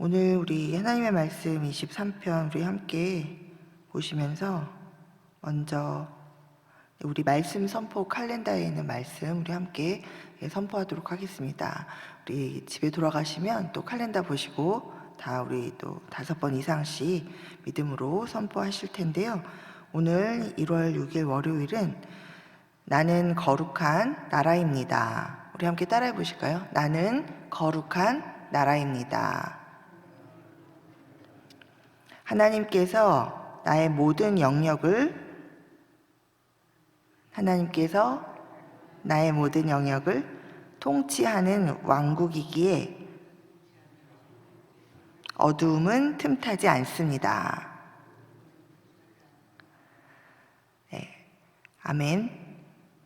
오늘 우리 하나님의 말씀 23편 우리 함께 보시면서 먼저 우리 말씀 선포 칼렌더에 있는 말씀 우리 함께 선포하도록 하겠습니다. 우리 집에 돌아가시면 또 칼렌더 보시고 다 우리 또 다섯 번 이상씩 믿음으로 선포하실 텐데요. 오늘 1월 6일 월요일은 나는 거룩한 나라입니다. 우리 함께 따라해 보실까요? 나는 거룩한 나라입니다. 하나님께서 나의 모든 영역을 하나님께서 나의 모든 영역을 통치하는 왕국이기에 어두움은 틈타지 않습니다. 네. 아멘.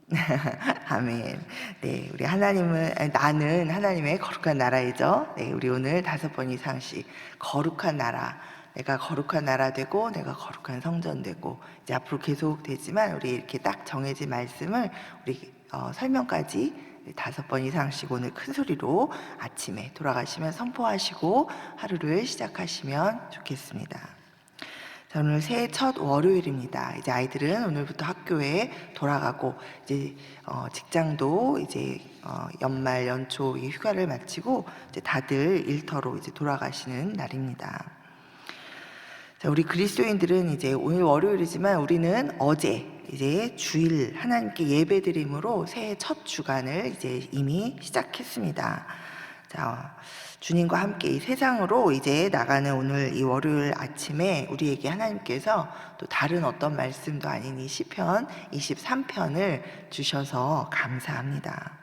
아멘. 네, 우리 하나님은 나는 하나님의 거룩한 나라이죠. 네, 우리 오늘 다섯 번 이상씩 거룩한 나라. 내가 거룩한 나라 되고 내가 거룩한 성전 되고 이제 앞으로 계속 되지만 우리 이렇게 딱 정해진 말씀을 우리 어, 설명까지 다섯 번 이상씩 오늘 큰 소리로 아침에 돌아가시면 선포하시고 하루를 시작하시면 좋겠습니다. 자, 오늘 새해 첫 월요일입니다. 이제 아이들은 오늘부터 학교에 돌아가고 이제 어, 직장도 이제 어, 연말 연초 이 휴가를 마치고 이제 다들 일터로 이제 돌아가시는 날입니다. 자, 우리 그리스도인들은 이제 오늘 월요일이지만 우리는 어제 이제 주일 하나님께 예배드림으로 새해 첫 주간을 이제 이미 시작했습니다. 자, 주님과 함께 이 세상으로 이제 나가는 오늘 이 월요일 아침에 우리에게 하나님께서 또 다른 어떤 말씀도 아닌 이 시편 23편을 주셔서 감사합니다.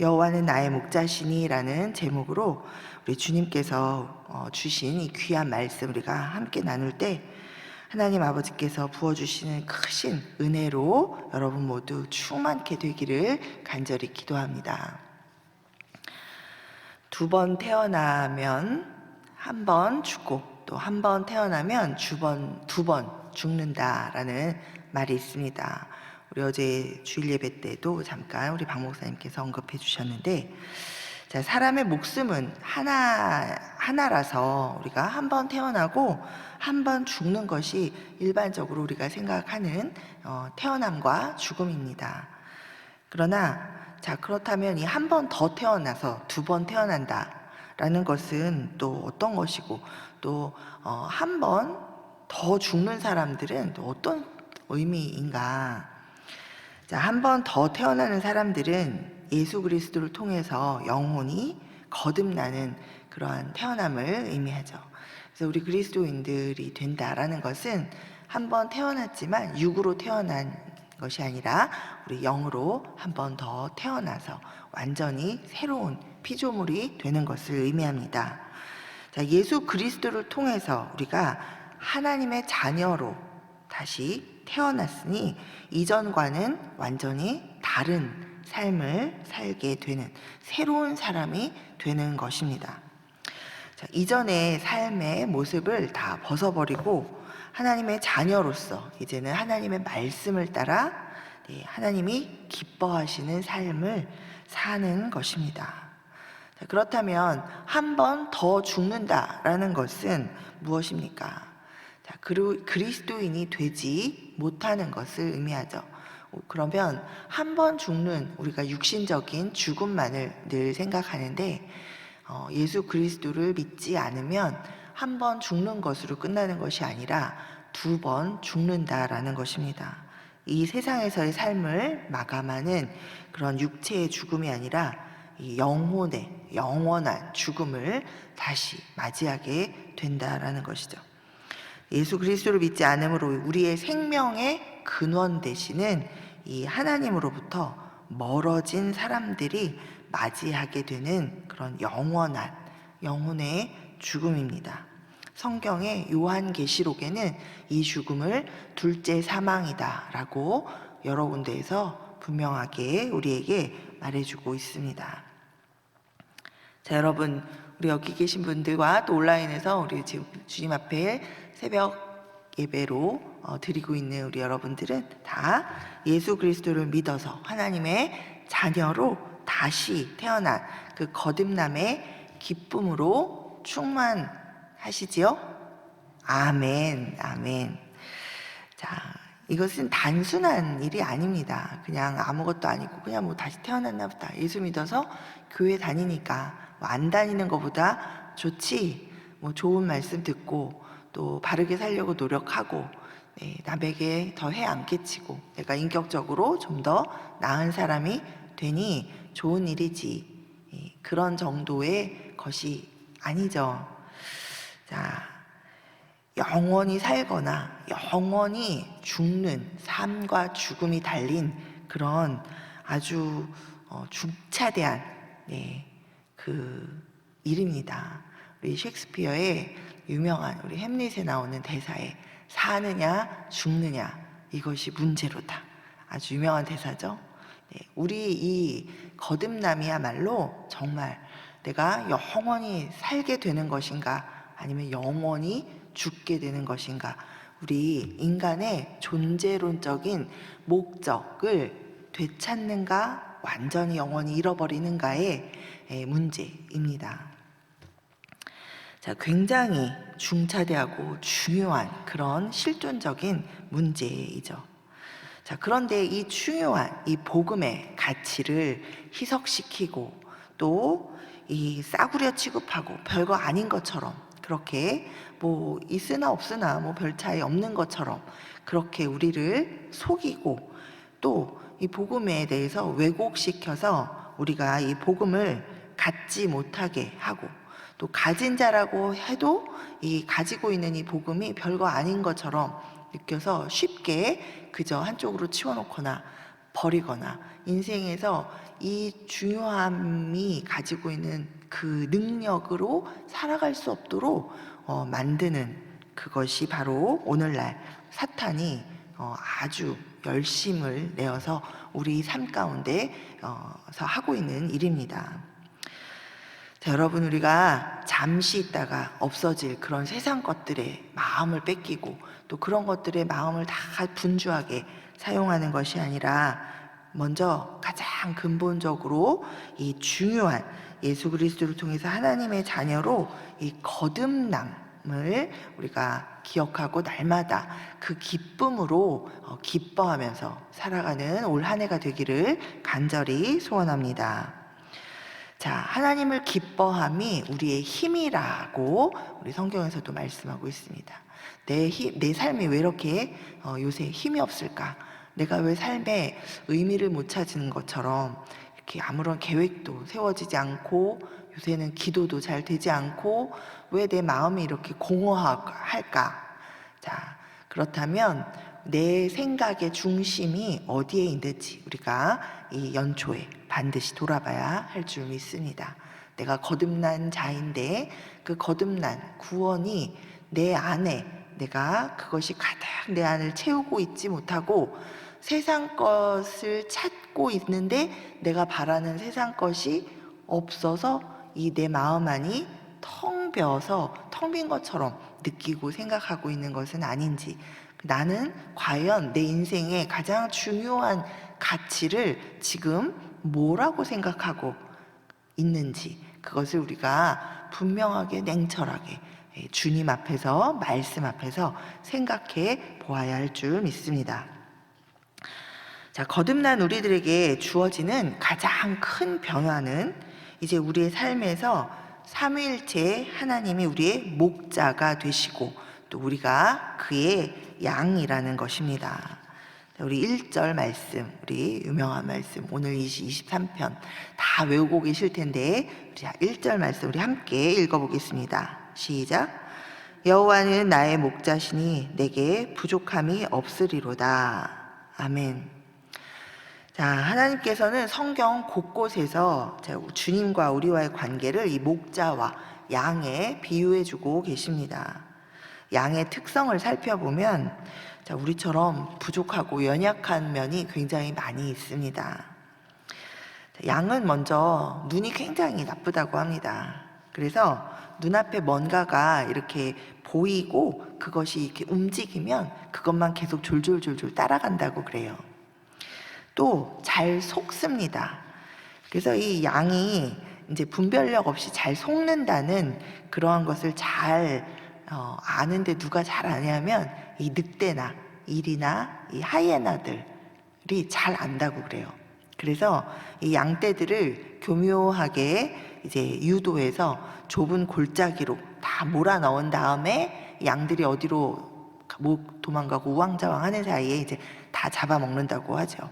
여호와는 나의 목자시니라는 제목으로 우리 주님께서 어, 주신 이 귀한 말씀 우리가 함께 나눌 때 하나님 아버지께서 부어주시는 크신 은혜로 여러분 모두 충만케 되기를 간절히 기도합니다. 두 번 태어나면 한 번 죽고 또 한 번 태어나면 두번 죽는다라는 말이 있습니다. 우리 어제 주일 예배 때도 잠깐 우리 박 목사님께서 언급해 주셨는데 자, 사람의 목숨은 하나 하나라서 우리가 한 번 태어나고 한 번 죽는 것이 일반적으로 우리가 생각하는 어, 태어남과 죽음입니다. 그러나 자 그렇다면 이 한 번 더 태어나서 두 번 태어난다 라는 것은 또 어떤 것이고 또 한 번 더 죽는 사람들은 또 어떤 의미인가? 자, 한 번 더 태어나는 사람들은 예수 그리스도를 통해서 영혼이 거듭나는 그러한 태어남을 의미하죠. 그래서 우리 그리스도인들이 된다라는 것은 한번 태어났지만 육으로 태어난 것이 아니라 우리 영으로 한 번 더 태어나서 완전히 새로운 피조물이 되는 것을 의미합니다. 자, 예수 그리스도를 통해서 우리가 하나님의 자녀로 다시 태어났으니 이전과는 완전히 다른 삶을 살게 되는 새로운 사람이 되는 것입니다. 자, 이전의 삶의 모습을 다 벗어버리고 하나님의 자녀로서 이제는 하나님의 말씀을 따라 네, 하나님이 기뻐하시는 삶을 사는 것입니다. 자, 그렇다면 한 번 더 죽는다라는 것은 무엇입니까? 자, 그리- 그리스도인이 되지 못하는 것을 의미하죠. 어, 그러면 한 번 죽는 우리가 육신적인 죽음만을 늘 생각하는데 어, 예수 그리스도를 믿지 않으면 한 번 죽는 것으로 끝나는 것이 아니라 두 번 죽는다라는 것입니다. 이 세상에서의 삶을 마감하는 그런 육체의 죽음이 아니라 이 영혼의 영원한 죽음을 다시 맞이하게 된다라는 것이죠. 예수 그리스도를 믿지 않으므로 우리의 생명의 근원 되시는 이 하나님으로부터 멀어진 사람들이 맞이하게 되는 그런 영원한 영혼의 죽음입니다. 성경의 요한계시록에는 이 죽음을 둘째 사망이다라고 여러 군데에서 분명하게 우리에게 말해주고 있습니다. 자, 여러분, 우리 여기 계신 분들과 또 온라인에서 우리 지금 주님 앞에 새벽 예배로 어, 드리고 있는 우리 여러분들은 다 예수 그리스도를 믿어서 하나님의 자녀로 다시 태어난 그 거듭남의 기쁨으로 충만하시지요? 아멘, 아멘. 자, 이것은 단순한 일이 아닙니다. 그냥 아무것도 아니고 그냥 뭐 다시 태어났나 보다. 예수 믿어서 교회 다니니까 뭐 안 다니는 것보다 좋지. 뭐 좋은 말씀 듣고 또 바르게 살려고 노력하고 네, 남에게 더 해 안 끼치고 내가 인격적으로 좀 더 나은 사람이 되니 좋은 일이지. 예, 그런 정도의 것이 아니죠. 자, 영원히 살거나 영원히 죽는 삶과 죽음이 달린 그런 아주 어, 중차대한 네, 그 일입니다. 우리 셰익스피어의 유명한 우리 햄릿에 나오는 대사에 사느냐 죽느냐 이것이 문제로다. 아주 유명한 대사죠. 네, 우리 이 거듭남이야말로 정말 내가 영원히 살게 되는 것인가 아니면 영원히 죽게 되는 것인가 우리 인간의 존재론적인 목적을 되찾는가 완전히 영원히 잃어버리는가의 에, 문제입니다. 자, 굉장히 중차대하고 중요한 그런 실존적인 문제이죠. 자, 그런데 이 중요한 이 복음의 가치를 희석시키고 또 이 싸구려 취급하고 별거 아닌 것처럼 그렇게 뭐 있으나 없으나 뭐 별 차이 없는 것처럼 그렇게 우리를 속이고 또 이 복음에 대해서 왜곡시켜서 우리가 이 복음을 갖지 못하게 하고 또 가진 자라고 해도 이 가지고 있는 이 복음이 별거 아닌 것처럼 느껴서 쉽게 그저 한쪽으로 치워놓거나 버리거나 인생에서 이 중요함이 가지고 있는 그 능력으로 살아갈 수 없도록 어, 만드는 그것이 바로 오늘날 사탄이 어, 아주 열심을 내어서 우리 삶 가운데 어, 서 하고 있는 일입니다. 자, 여러분 우리가 잠시 있다가 없어질 그런 세상 것들에 마음을 뺏기고 또 그런 것들에 마음을 다 분주하게 사용하는 것이 아니라 먼저 가장 근본적으로 이 중요한 예수 그리스도를 통해서 하나님의 자녀로 이 거듭남을 우리가 기억하고 날마다 그 기쁨으로 어, 기뻐하면서 살아가는 올 한 해가 되기를 간절히 소원합니다. 자, 하나님을 기뻐함이 우리의 힘이라고 우리 성경에서도 말씀하고 있습니다. 내 힘, 내 삶이 왜 이렇게 어, 요새 힘이 없을까? 내가 왜 삶에 의미를 못 찾는 것처럼 이렇게 아무런 계획도 세워지지 않고 요새는 기도도 잘 되지 않고 왜 내 마음이 이렇게 공허할까? 자, 그렇다면 내 생각의 중심이 어디에 있는지 우리가 이 연초에 반드시 돌아봐야 할 줄 믿습니다. 내가 거듭난 자인데 그 거듭난 구원이 내 안에 내가 그것이 가득 내 안을 채우고 있지 못하고 세상 것을 찾고 있는데 내가 바라는 세상 것이 없어서 이 내 마음 안이 텅 비어서 텅 빈 것처럼 느끼고 생각하고 있는 것은 아닌지 나는 과연 내 인생의 가장 중요한 가치를 지금 뭐라고 생각하고 있는지 그것을 우리가 분명하게 냉철하게 예, 주님 앞에서 말씀 앞에서 생각해 보아야 할 줄 믿습니다. 자, 거듭난 우리들에게 주어지는 가장 큰 변화는 이제 우리의 삶에서 삼위일체 하나님이 우리의 목자가 되시고 또 우리가 그의 양이라는 것입니다. 우리 1절 말씀, 우리 유명한 말씀, 오늘 23편 다 외우고 계실 텐데, 우리 1절 말씀 우리 함께 읽어보겠습니다. 시작. 여호와는 나의 목자시니 내게 부족함이 없으리로다. 아멘. 자, 하나님께서는 성경 곳곳에서 주님과 우리와의 관계를 이 목자와 양에 비유해 주고 계십니다. 양의 특성을 살펴보면 자, 우리처럼 부족하고 연약한 면이 굉장히 많이 있습니다. 양은 먼저 눈이 굉장히 나쁘다고 합니다. 그래서 눈앞에 뭔가가 이렇게 보이고 그것이 이렇게 움직이면 그것만 계속 졸졸졸졸 따라간다고 그래요. 또 잘 속습니다. 그래서 이 양이 이제 분별력 없이 잘 속는다는 그러한 것을 잘 어, 아는데 누가 잘 아냐면 이 늑대나 일이나 이 하이에나들이 잘 안다고 그래요. 그래서 이 양떼들을 교묘하게 이제 유도해서 좁은 골짜기로 다 몰아 넣은 다음에 양들이 어디로 못 도망가고 우왕좌왕 하는 사이에 이제 다 잡아먹는다고 하죠.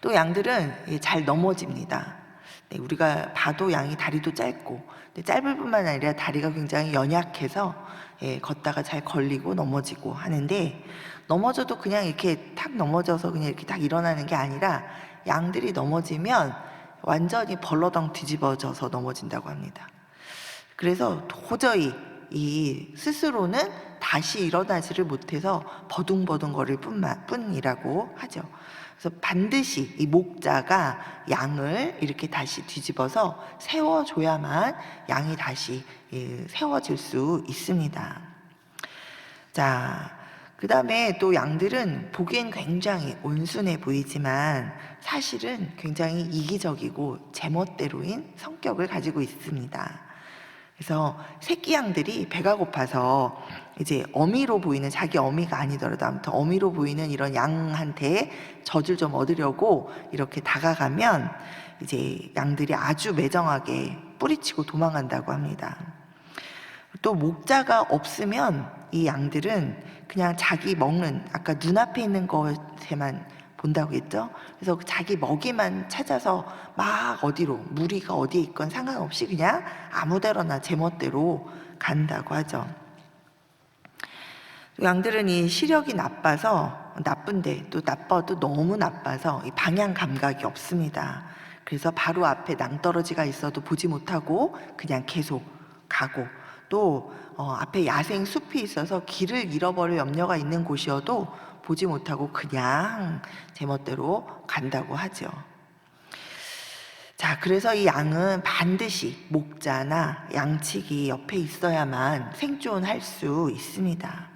또 양들은 잘 넘어집니다. 네, 우리가 봐도 양이 다리도 짧고 짧을 뿐만 아니라 다리가 굉장히 연약해서 예, 걷다가 잘 걸리고 넘어지고 하는데 넘어져도 그냥 이렇게 탁 넘어져서 그냥 이렇게 딱 일어나는 게 아니라 양들이 넘어지면 완전히 벌러덩 뒤집어져서 넘어진다고 합니다. 그래서 도저히 이 스스로는 다시 일어나지를 못해서 버둥버둥거릴 뿐만 뿐이라고 하죠. 그래서 반드시 이 목자가 양을 이렇게 다시 뒤집어서 세워줘야만 양이 다시 예, 세워질 수 있습니다. 자, 그 다음에 또 양들은 보기엔 굉장히 온순해 보이지만 사실은 굉장히 이기적이고 제멋대로인 성격을 가지고 있습니다. 그래서 새끼 양들이 배가 고파서 이제 어미로 보이는 자기 어미가 아니더라도 아무튼 어미로 보이는 이런 양한테 젖을 좀 얻으려고 이렇게 다가가면 이제 양들이 아주 매정하게 뿌리치고 도망간다고 합니다. 또 목자가 없으면 이 양들은 그냥 자기 먹는 아까 눈앞에 있는 것에만 본다고 했죠. 그래서 자기 먹이만 찾아서 막 어디로 무리가 어디에 있건 상관없이 그냥 아무데로나 제멋대로 간다고 하죠. 양들은 이 시력이 나빠서 나쁜데 또 나빠도 너무 나빠서 이 방향 감각이 없습니다. 그래서 바로 앞에 낭떠러지가 있어도 보지 못하고 그냥 계속 가고 또 어, 앞에 야생 숲이 있어서 길을 잃어버릴 염려가 있는 곳이어도 보지 못하고 그냥 제멋대로 간다고 하죠. 자, 그래서 이 양은 반드시 목자나 양치기 옆에 있어야만 생존할 수 있습니다.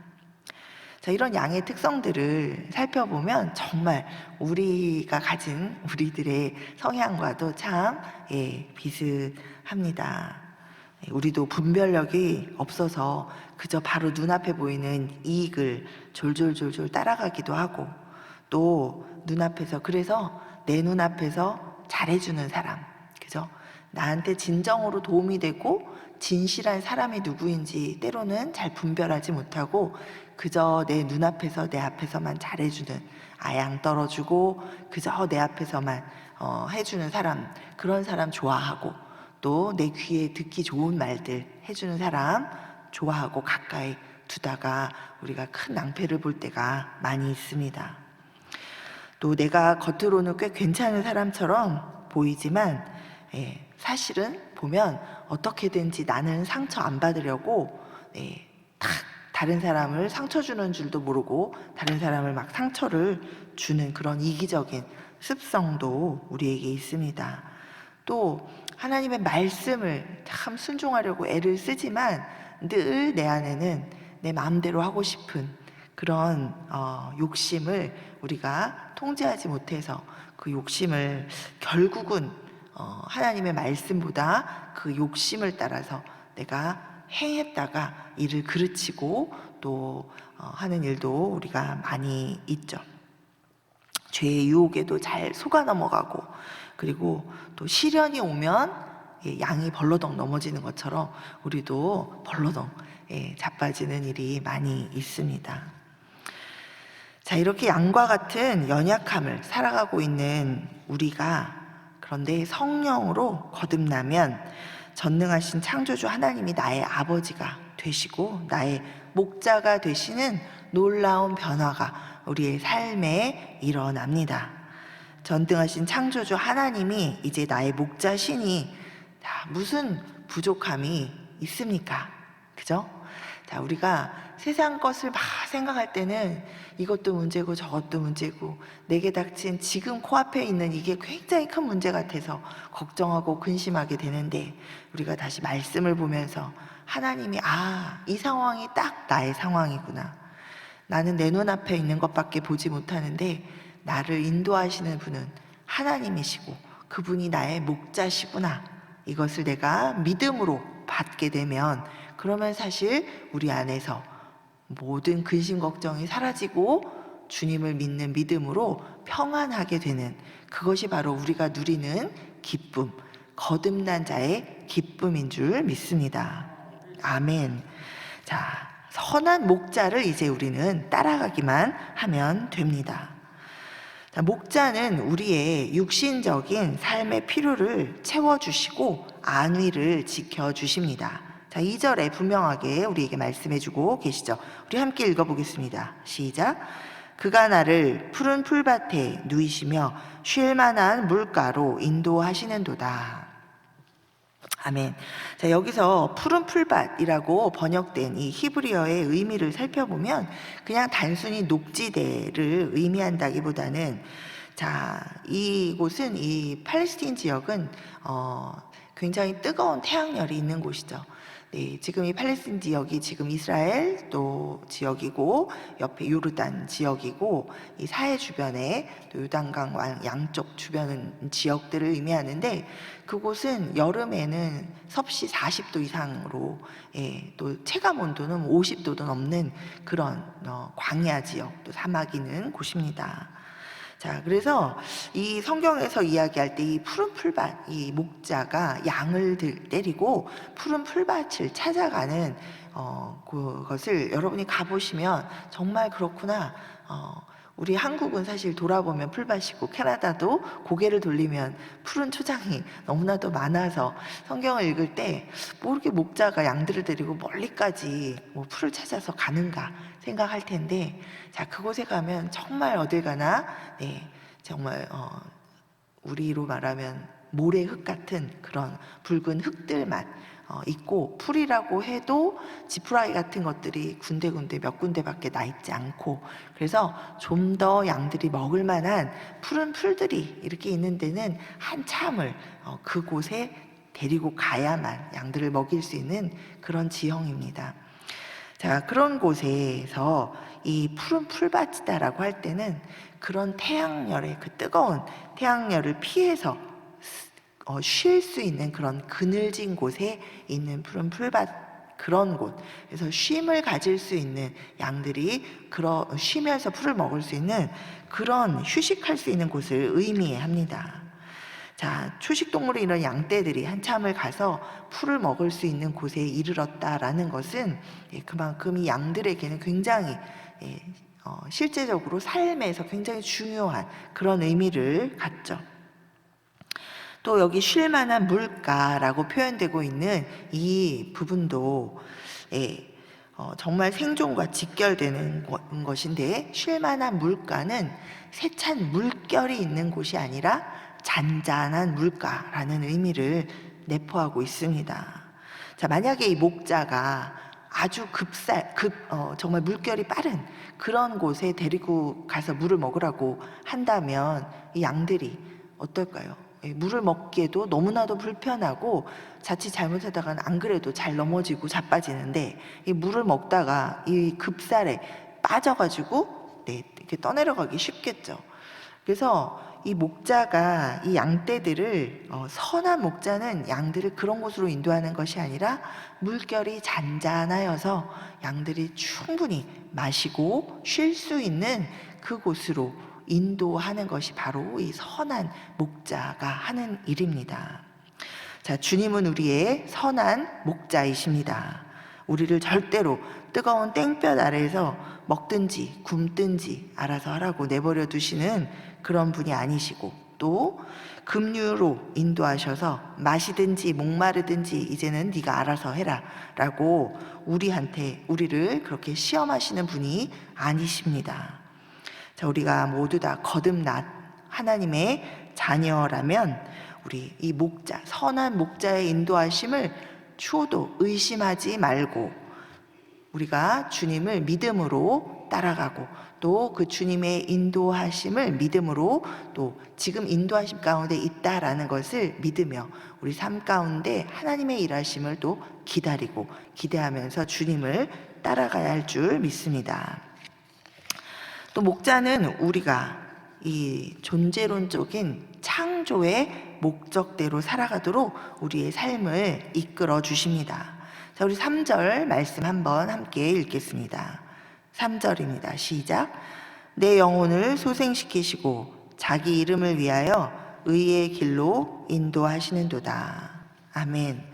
자, 이런 양의 특성들을 살펴보면 정말 우리가 가진 우리들의 성향과도 참 예, 비슷합니다. 예, 우리도 분별력이 없어서 그저 바로 눈앞에 보이는 이익을 졸졸졸졸 따라가기도 하고 또 눈앞에서 그래서 내 눈앞에서 잘해주는 사람 그죠? 나한테 진정으로 도움이 되고 진실한 사람이 누구인지 때로는 잘 분별하지 못하고 그저 내 눈앞에서 내 앞에서만 잘해주는 아양 떨어주고 그저 내 앞에서만 어, 해주는 사람 그런 사람 좋아하고 또 내 귀에 듣기 좋은 말들 해주는 사람 좋아하고 가까이 두다가 우리가 큰 낭패를 볼 때가 많이 있습니다. 또 내가 겉으로는 꽤 괜찮은 사람처럼 보이지만 예, 사실은 보면 어떻게든지 나는 상처 안 받으려고 예, 탁 다른 사람을 상처 주는 줄도 모르고 다른 사람을 막 상처를 주는 그런 이기적인 습성도 우리에게 있습니다. 또 하나님의 말씀을 참 순종하려고 애를 쓰지만 늘 내 안에는 내 마음대로 하고 싶은 그런 어, 욕심을 우리가 통제하지 못해서 그 욕심을 결국은 어, 하나님의 말씀보다 그 욕심을 따라서 내가 행했다가 이를 그르치고 또 어, 하는 일도 우리가 많이 있죠. 죄의 유혹에도 잘 속아 넘어가고 그리고 또 시련이 오면 예, 양이 벌러덩 넘어지는 것처럼 우리도 벌러덩 예, 자빠지는 일이 많이 있습니다. 자, 이렇게 양과 같은 연약함을 살아가고 있는 우리가 그런데 성령으로 거듭나면 전능하신 창조주 하나님이 나의 아버지가 되시고 나의 목자가 되시는 놀라운 변화가 우리의 삶에 일어납니다. 전등하신 창조주 하나님이 이제 나의 자, 무슨 부족함이 있습니까? 그죠? 자, 우리가 세상 것을 막 생각할 때는 이것도 문제고 저것도 문제고 내게 닥친 지금 코앞에 있는 이게 굉장히 큰 문제 같아서 걱정하고 근심하게 되는데 우리가 다시 말씀을 보면서 하나님이 아, 이 상황이 딱 나의 상황이구나. 나는 내 눈앞에 있는 것밖에 보지 못하는데 나를 인도하시는 분은 하나님이시고 그분이 나의 목자시구나. 이것을 내가 믿음으로 받게 되면 그러면 사실 우리 안에서 모든 근심 걱정이 사라지고 주님을 믿는 믿음으로 평안하게 되는 그것이 바로 우리가 누리는 기쁨, 거듭난 자의 기쁨인 줄 믿습니다. 아멘. 자, 선한 목자를 이제 우리는 따라가기만 하면 됩니다. 자, 목자는 우리의 육신적인 삶의 필요를 채워주시고 안위를 지켜주십니다. 자, 2절에 분명하게 우리에게 말씀해주고 계시죠. 우리 함께 읽어보겠습니다. 시작. 그가 나를 푸른 풀밭에 누이시며 쉴 만한 물가로 인도하시는도다. 아멘. 자, 여기서 푸른 풀밭이라고 번역된 이 히브리어의 의미를 살펴보면 그냥 단순히 녹지대를 의미한다기보다는 자, 이곳은 이 팔레스틴 지역은 어, 굉장히 뜨거운 태양열이 있는 곳이죠. 네, 지금 이 팔레스틴 지역이 지금 이스라엘 또 지역이고 옆에 요르단 지역이고 이 사해 주변에 또 요단강 왕 양쪽 주변 지역들을 의미하는데 그곳은 여름에는 섭씨 40도 이상으로 예, 또 체감 온도는 50도도 넘는 그런 어, 광야 지역 또 사막이 있는 곳입니다. 자, 그래서 이 성경에서 이야기할 때 이 푸른 풀밭, 이 목자가 양을 들, 때리고 푸른 풀밭을 찾아가는 어, 그것을 여러분이 가보시면 정말 그렇구나. 어, 우리 한국은 사실 돌아보면 풀밭이고 캐나다도 고개를 돌리면 푸른 초장이 너무나도 많아서 성경을 읽을 때 뭐 이렇게 목자가 양들을 데리고 멀리까지 뭐 풀을 찾아서 가는가 생각할 텐데 자 그곳에 가면 정말 어딜 가나 네 정말 어, 우리로 말하면 모래 흙 같은 그런 붉은 흙들만 어, 있고 풀이라고 해도 지푸라기 같은 것들이 군데군데 몇 군데밖에 나 있지 않고 그래서 좀 더 양들이 먹을 만한 푸른 풀들이 이렇게 있는 데는 한참을 어, 그곳에 데리고 가야만 양들을 먹일 수 있는 그런 지형입니다. 자, 그런 곳에서 이 푸른 풀밭이다라고 할 때는 그런 태양열의 그 뜨거운 태양열을 피해서 어, 쉴 수 있는 그런 그늘진 곳에 있는 푸른 풀밭 그런 곳. 그래서 쉼을 가질 수 있는 양들이 그러, 쉬면서 풀을 먹을 수 있는 그런 휴식할 수 있는 곳을 의미합니다. 자, 초식동물의 이런 양떼들이 한참을 가서 풀을 먹을 수 있는 곳에 이르렀다라는 것은 예, 그만큼 이 양들에게는 굉장히 예, 어, 실제적으로 삶에서 굉장히 중요한 그런 의미를 갖죠. 또 여기 쉴 만한 물가라고 표현되고 있는 이 부분도 예, 어, 정말 생존과 직결되는 거- 것인데 쉴 만한 물가는 세찬 물결이 있는 곳이 아니라 잔잔한 물가라는 의미를 내포하고 있습니다. 자, 만약에 이 목자가 아주 급살, 급, 어, 정말 물결이 빠른 그런 곳에 데리고 가서 물을 먹으라고 한다면 이 양들이 어떨까요? 예, 물을 먹기에도 너무나도 불편하고 자칫 잘못하다가는 안 그래도 잘 넘어지고 자빠지는데 이 물을 먹다가 이 급살에 빠져가지고 네, 이렇게 떠내려가기 쉽겠죠. 그래서 이 목자가 이 양떼들을 어, 선한 목자는 양들을 그런 곳으로 인도하는 것이 아니라 물결이 잔잔하여서 양들이 충분히 마시고 쉴 수 있는 그곳으로 인도하는 것이 바로 이 선한 목자가 하는 일입니다. 자, 주님은 우리의 선한 목자이십니다. 우리를 절대로 뜨거운 땡볕 아래에서 먹든지 굶든지 알아서 하라고 내버려 두시는 그런 분이 아니시고 또 급류로 인도하셔서 마시든지 목마르든지 이제는 네가 알아서 해라라고 우리한테 우리를 그렇게 시험하시는 분이 아니십니다. 자, 우리가 모두 다 거듭난 하나님의 자녀라면 우리 이 목자, 선한 목자의 인도하심을 추호도 의심하지 말고 우리가 주님을 믿음으로 따라가고 또 그 주님의 인도하심을 믿음으로 또 지금 인도하심 가운데 있다라는 것을 믿으며 우리 삶 가운데 하나님의 일하심을 또 기다리고 기대하면서 주님을 따라가야 할 줄 믿습니다. 또 목자는 우리가 이 존재론적인 창조의 목적대로 살아가도록 우리의 삶을 이끌어 주십니다. 자, 우리 3절 말씀 한번 함께 읽겠습니다. 3절입니다. 시작. 내 영혼을 소생시키시고 자기 이름을 위하여 의의 길로 인도하시는도다. 아멘.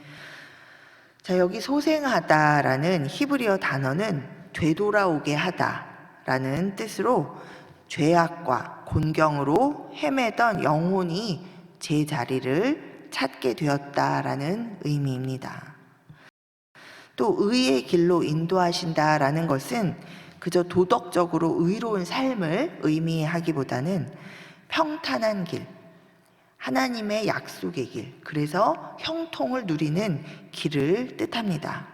자, 여기 소생하다라는 히브리어 단어는 되돌아오게 하다라는 뜻으로 죄악과 곤경으로 헤매던 영혼이 제 자리를 찾게 되었다라는 의미입니다. 또 의의 길로 인도하신다라는 것은 그저 도덕적으로 의로운 삶을 의미하기보다는 평탄한 길, 하나님의 약속의 길, 그래서 형통을 누리는 길을 뜻합니다.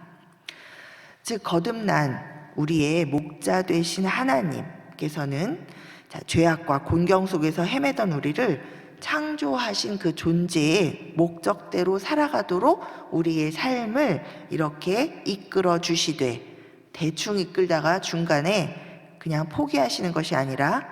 즉, 거듭난 우리의 목자 되신 하나님께서는 자, 죄악과 곤경 속에서 헤매던 우리를 창조하신 그 존재의 목적대로 살아가도록 우리의 삶을 이렇게 이끌어 주시되 대충 이끌다가 중간에 그냥 포기하시는 것이 아니라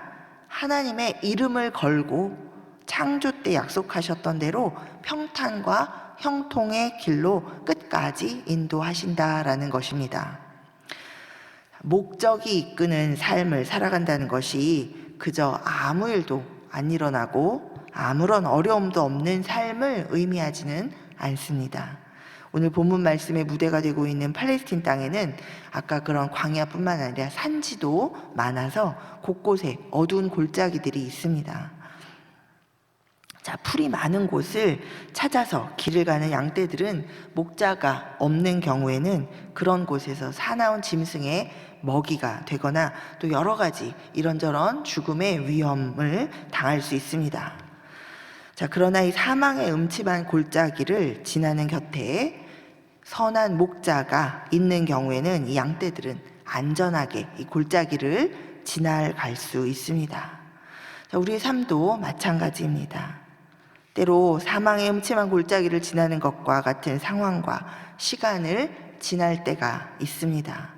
하나님의 이름을 걸고 창조 때 약속하셨던 대로 평탄과 형통의 길로 끝까지 인도하신다라는 것입니다. 목적이 이끄는 삶을 살아간다는 것이 그저 아무 일도 안 일어나고 아무런 어려움도 없는 삶을 의미하지는 않습니다. 오늘 본문 말씀의 무대가 되고 있는 팔레스틴 땅에는 아까 그런 광야뿐만 아니라 산지도 많아서 곳곳에 어두운 골짜기들이 있습니다. 자, 풀이 많은 곳을 찾아서 길을 가는 양떼들은 목자가 없는 경우에는 그런 곳에서 사나운 짐승의 먹이가 되거나 또 여러 가지 이런저런 죽음의 위험을 당할 수 있습니다. 자, 그러나 이 사망의 음침한 골짜기를 지나는 곁에 선한 목자가 있는 경우에는 이 양떼들은 안전하게 이 골짜기를 지나갈 수 있습니다. 자, 우리의 삶도 마찬가지입니다. 때로 사망의 음침한 골짜기를 지나는 것과 같은 상황과 시간을 지날 때가 있습니다.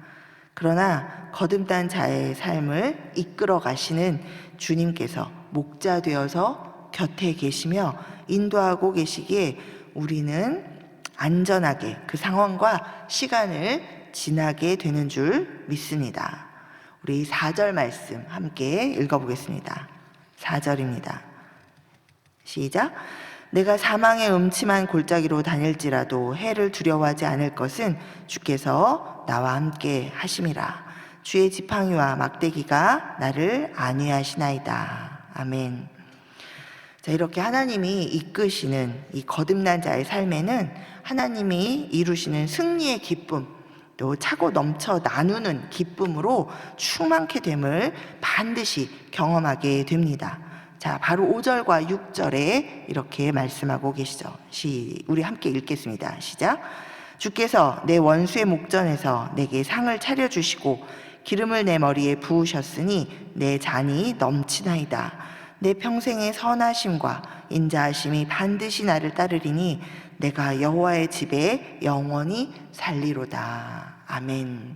그러나 거듭난 자의 삶을 이끌어 가시는 주님께서 목자 되어서 곁에 계시며 인도하고 계시기에 우리는 안전하게 그 상황과 시간을 지나게 되는 줄 믿습니다. 우리 4절 말씀 함께 읽어보겠습니다. 4절입니다. 시작. 내가 사망의 음침한 골짜기로 다닐지라도 해를 두려워하지 않을 것은 주께서 나와 함께 하심이라. 주의 지팡이와 막대기가 나를 안위하시나이다. 아멘. 자, 이렇게 하나님이 이끄시는 이 거듭난 자의 삶에는 하나님이 이루시는 승리의 기쁨, 또 차고 넘쳐 나누는 기쁨으로 충만케 됨을 반드시 경험하게 됩니다. 자, 바로 5절과 6절에 이렇게 말씀하고 계시죠. 시, 우리 함께 읽겠습니다. 시작. 주께서 내 원수의 목전에서 내게 상을 차려주시고 기름을 내 머리에 부으셨으니 내 잔이 넘치나이다. 내 평생의 선하심과 인자하심이 반드시 나를 따르리니 내가 여호와의 집에 영원히 살리로다. 아멘.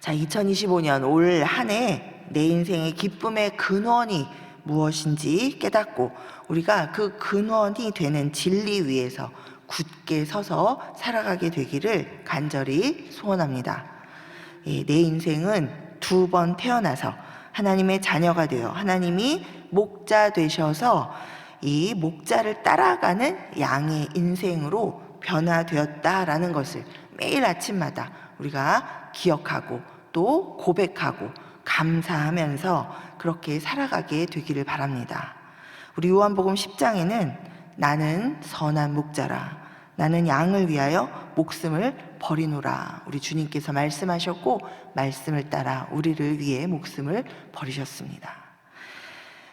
자, 2025년 올 한 해 내 인생의 기쁨의 근원이 무엇인지 깨닫고 우리가 그 근원이 되는 진리 위에서 굳게 서서 살아가게 되기를 간절히 소원합니다. 예, 내 인생은 두 번 태어나서 하나님의 자녀가 되어 하나님이 목자 되셔서 이 목자를 따라가는 양의 인생으로 변화되었다라는 것을 매일 아침마다 우리가 기억하고 또 고백하고 감사하면서 그렇게 살아가게 되기를 바랍니다. 우리 요한복음 10장에는 나는 선한 목자라 나는 양을 위하여 목숨을 버리노라 우리 주님께서 말씀하셨고 말씀을 따라 우리를 위해 목숨을 버리셨습니다.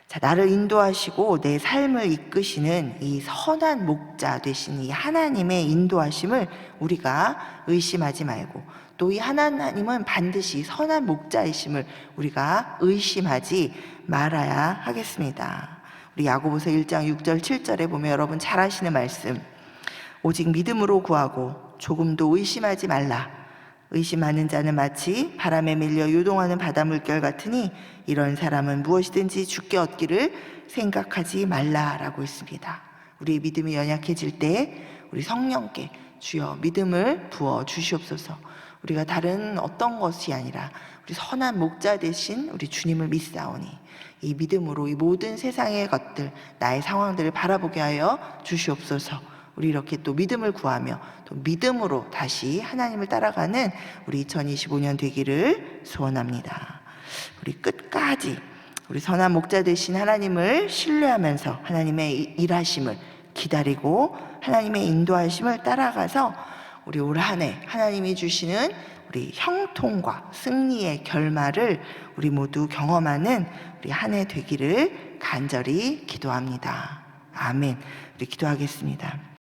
자, 나를 인도하시고 내 삶을 이끄시는 이 선한 목자 되신 이 하나님의 인도하심을 우리가 의심하지 말고 또 이 하나님은 반드시 선한 목자이심을 우리가 의심하지 말아야 하겠습니다. 우리 야고보서 1장 6절 7절에 보면 여러분 잘 아시는 말씀 오직 믿음으로 구하고 조금도 의심하지 말라 의심하는 자는 마치 바람에 밀려 요동하는 바다 물결 같으니 이런 사람은 무엇이든지 죽게 얻기를 생각하지 말라라고 했습니다. 우리 믿음이 연약해질 때 우리 성령께 주여 믿음을 부어 주시옵소서. 우리가 다른 어떤 것이 아니라 우리 선한 목자 대신 우리 주님을 믿사오니 이 믿음으로 이 모든 세상의 것들 나의 상황들을 바라보게 하여 주시옵소서. 우리 이렇게 또 믿음을 구하며 또 믿음으로 다시 하나님을 따라가는 우리 2025년 되기를 소원합니다. 우리 끝까지 우리 선한 목자 되신 하나님을 신뢰하면서 하나님의 이- 일하심을 기다리고 하나님의 인도하심을 따라가서 우리 올 한 해 하나님이 주시는 우리 형통과 승리의 결말을 우리 모두 경험하는 우리 한 해 되기를 간절히 기도합니다. 아멘. 우리 기도하겠습니다.